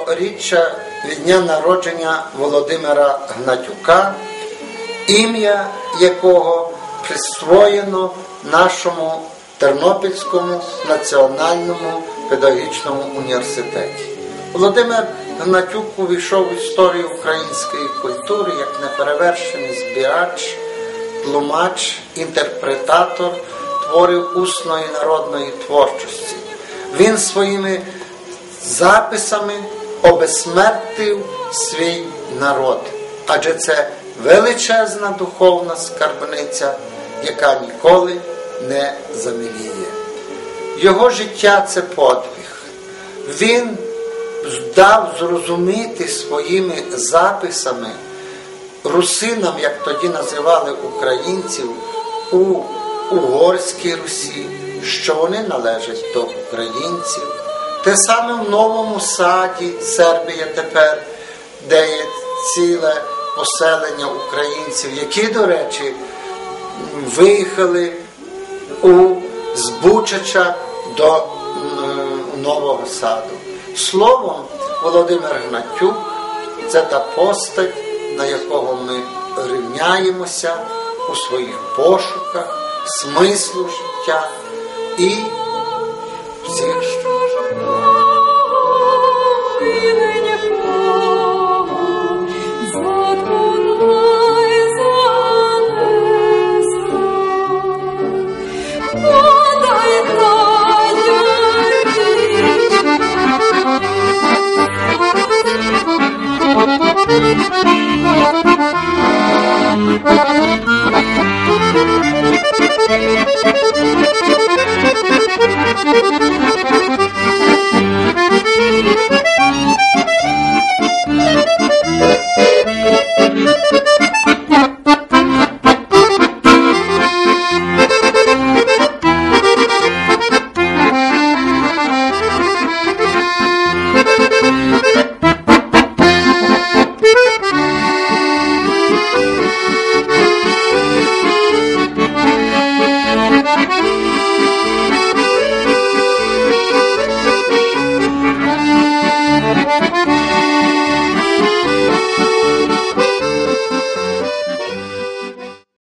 100-річчя від дня народження Володимира Гнатюка, ім'я якого присвоєно нашому Тернопільському національному педагогічному університеті. Володимир Гнатюк увійшов в історію української культури як неперевершений збирач, тлумач, інтерпретатор творів усної народної творчості. Він своїми записами обесмертив свій народ, адже це величезна духовна скарбниця, яка ніколи не заміліє. Його життя це подвиг. Він дав зрозуміти своїми записами русинам, як тоді називали українців, у Угорській Русі, що вони належать до українців. Те саме в новому саді Сербія тепер, де є ціле поселення українців, які, до речі, виїхали у Збучача до Нового Саду. Словом, Володимир Гнатюк це та постать, на якого ми рівняємося у своїх пошуках, смислу життя і Thank you.